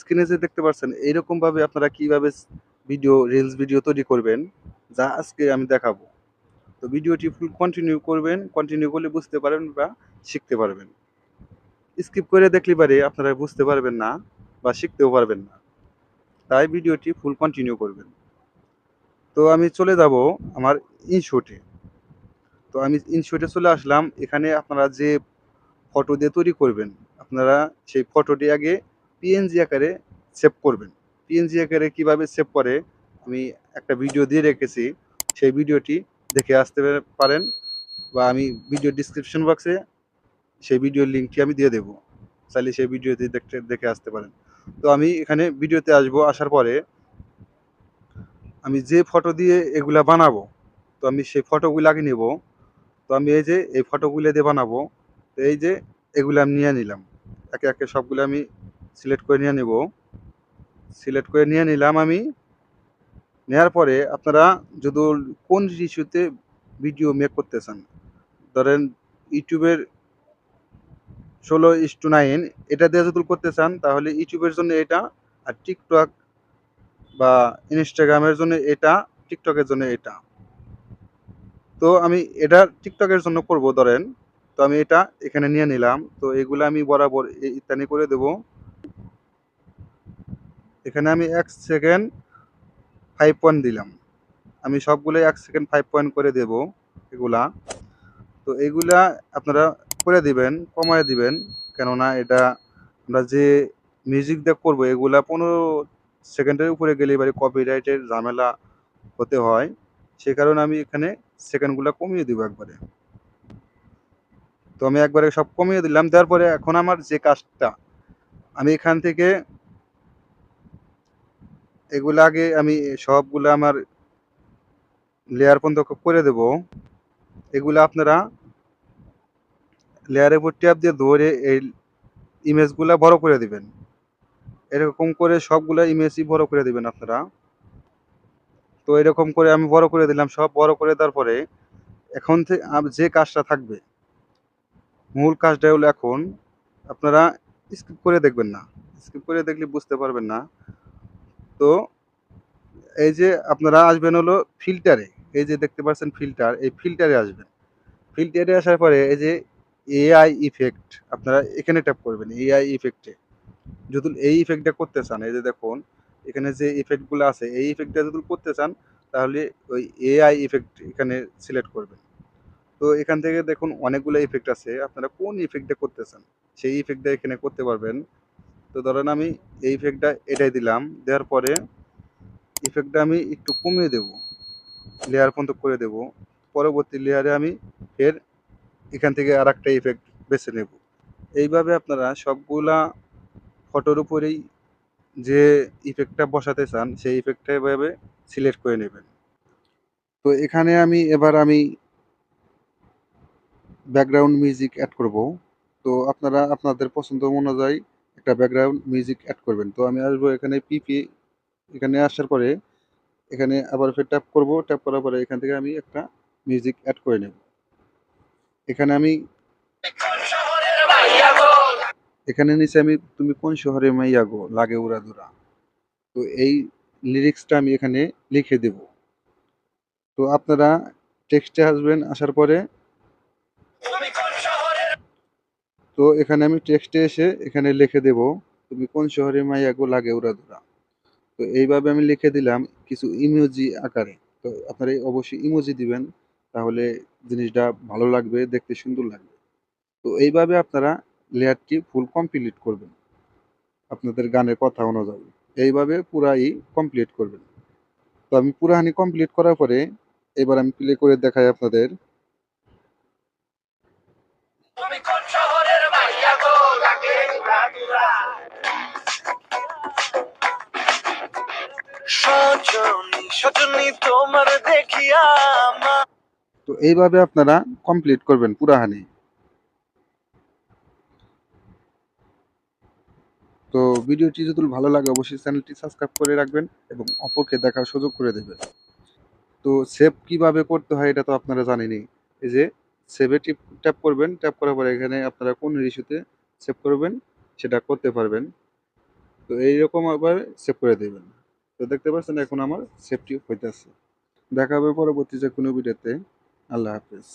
স্ক্রিনে যে দেখতে পাচ্ছেন এইরকম ভাবে আপনারা কীভাবে ভিডিও রিলস ভিডিও তৈরি করবেন, যা আজকে আমি দেখাবো। তো ভিডিওটি ফুল কন্টিনিউ করবেন কন্টিনিউ করলে বুঝতে পারবেন বা শিখতে পারবেন। স্কিপ করে দেখলে পারে, আপনারা বুঝতে পারবেন না বা শিখতেও পারবেন না। তাই ভিডিওটি ফুল কন্টিনিউ করবেন। তো আমি চলে যাব আমার ইনশোটে তো আমি ইনশোটে চলে আসলাম, এখানে আপনারা যে ফটো দিয়ে তৈরি করবেন, আপনারা সেই ফটোটি আগে পিএনজি আকারে সেভ করবেন। পিএনজি আকারে কীভাবে সেভ করে, আমি একটা ভিডিও দিয়ে রেখেছি, সেই ভিডিওটি দেখে আসতে পারেন বা আমি ভিডিও ডিসক্রিপশন বক্সে সেই ভিডিওর লিঙ্কটি আমি দিয়ে দেবো। চাইলে সেই ভিডিওটি দেখতে, দেখে আসতে পারেন। তো আমি এখানে ভিডিওতে আসব, আসার পরে আমি যে ফটো দিয়ে এগুলা বানাবো, তো আমি সেই ফটোগুলো আগে নেব। তো আমি এই যে, এই ফটোগুলো দিয়ে বানাবো, তো এই যে এগুলো আমি নিয়ে নিলাম। একে একে সবগুলো আমি সিলেক্ট করে নিয়ে নেব। সিলেক্ট করে নিয়ে নিলাম আমি। নেওয়ার পরে আপনারা যদি কোন ইস্যুতে ভিডিও মেক করতে চান, ধরেন ইউটিউবের ষোলো ইস টু নাইন এটা দিয়ে যদি করতে চান, তাহলে ইউটিউবের জন্য এটা, আর টিকটক বা ইনস্টাগ্রামের জন্য এটা টিকটকের জন্য এটা। তো আমি এটা টিকটকের জন্য করব, ধরেন। তো আমি এটা এখানে নিয়ে নিলাম। তো এগুলো আমি বরাবর ইত্যাদি করে দেব। এখানে আমি এক সেকেন্ড ফাইভ পয়েন্ট দিলাম। আমি সবগুলো এক সেকেন্ড ফাইভ পয়েন্ট করে দেব, এগুলা। তো এগুলা আপনারা করে দিবেন, কমায় দিবেন। কেননা এটা আমরা যে মিউজিক দিয়ে করব, এগুলা পনেরো সেকেন্ডের উপরে গেলে এবারে কপিরাইটের ঝামেলা হতে হয়। সে কারণে আমি এখানে সেকেন্ডগুলো কমিয়ে দিব একবারে। তো আমি একবারে সব কমিয়ে দিলাম। দেওয়ার পরে এখন আমার যে কাজটা, আমি এখান থেকে এগুলো আগে আমি সবগুলো আমার লেয়ার পর্যন্ত করে দেব। এগুলো আপনারা লেয়ারের উপর ট্যাপ দিয়ে ধরে এই ইমেজগুলো বড় করে দিবেন। এরকম করে সবগুলো ইমেজই বড় করে দিবেন আপনারা। তো এরকম করে আমি বড় করে দিলাম, সব বড় করে দেওয়ার পরে এখন যে কাজটা থাকবে, মূল কাজটা হলো এখন আপনারা স্কিপ করে দেখবেন না। স্কিপ করে দেখলে বুঝতে পারবেন না। তো এই যে আপনারা আসবেন হলো ফিল্টারে এই যে দেখতে পাচ্ছেন ফিল্টার এই ফিল্টারে আসবেন। ফিল্টারে আসার পরে এই যে এআই ইফেক্ট আপনারা এখানে ট্যাপ করবেন এআই ইফেক্টে যদি এই ইফেক্টটা করতে চান, এই যে দেখুন, এখানে যে ইফেক্টগুলো আছে, এই ইফেক্টটা যদি করতে চান, তাহলে ওই এআই ইফেক্ট এখানে সিলেক্ট করবেন। তো এখান থেকে দেখুন অনেকগুলো ইফেক্ট আছে, আপনারা কোন ইফেক্টটা করতে চান, সেই ইফেক্টটা এখানে করতে পারবেন। তো ধরেন আমি এই ইফেক্টটা এটাই দিলাম, দেওয়ার পরে ইফেক্টটা আমি একটু কমিয়ে দেব লেয়ার পর্যন্ত করে দেব। পরবর্তী লেয়ারে আমি ফের এখান থেকে আর একটা ইফেক্ট বেছে নেব। এইভাবে আপনারা সবগুলা ফটোর উপরেই যে ইফেক্টটা বসাতে চান, সেই ইফেক্টটা এভাবে সিলেক্ট করে নেবেন। তো এখানে আমি, এবার আমি ব্যাকগ্রাউন্ড মিউজিক অ্যাড করব। তো আপনারা, আপনাদের পছন্দ অনুযায়ী একটা ব্যাকগ্রাউন্ড মিউজিক অ্যাড করবেন। তো আমি আসব এখানে পিপি এখানে আসার পরে এখানে আবার ফের ট্যাপ করব। ট্যাপ করার পরে এখান থেকে আমি একটা মিউজিক অ্যাড করে নেব। এখানে আমি এখানে নিচে আমি, তুমি কোন শহরে মাইয়া গো? লাগে উড়া দুরা তো এই লিরিক্সটা আমি এখানে লিখে দেব। তো আপনারা টেক্সটে আসবেন, আসার পরে তো এখানে আমি টেক্সটে এসে এখানে লিখে দেব, তুমি কোন শহরে মাইয়া গো? লাগে উড়া দুরা তো এইভাবে আমি লিখে দিলাম কিছু ইমোজি আকারে। তো আপনারা অবশ্যই ইমোজি দিবেন। তাহলে জিনিসটা ভালো লাগবে, দেখতে সুন্দর লাগবে। তো এইভাবে আপনারা লেয়ারটি ফুল কমপ্লিট করবেন। আপনাদের গানের কথা অনুযায়ী। এইভাবে পুরাই কমপ্লিট করবেন। তো আমি পুরাহানি কমপ্লিট করার পরে এবার আমি প্লে করে দেখাই আপনাদের। সজনী সজনী তোমার দেখিয়া তো এইভাবে আপনারা কমপ্লিট করবেন পুরাহানি। তো ভিডিওটি যদি ভালো লাগে অবশ্যই চ্যানেলটি সাবস্ক্রাইব করে রাখবেন এবং অপরকে দেখার সুযোগ করে দেবেন। তো সেভ কীভাবে করতে হয় এটা তো আপনারা জানেনই। এই যে সেভে টিপ ট্যাপ করবেন ট্যাপ করার পরে এখানে আপনারা কোন ইস্যুতে সেভ করবেন সেটা করতে পারবেন। তো এইরকম আবার সেভ করে দেবেন। তো দেখতে পাচ্ছেন এখন আমার সেভটি হইতেছে। দেখা হবে পরবর্তী যে কোনো ভিডিওতে আল্লাহ হাফেজ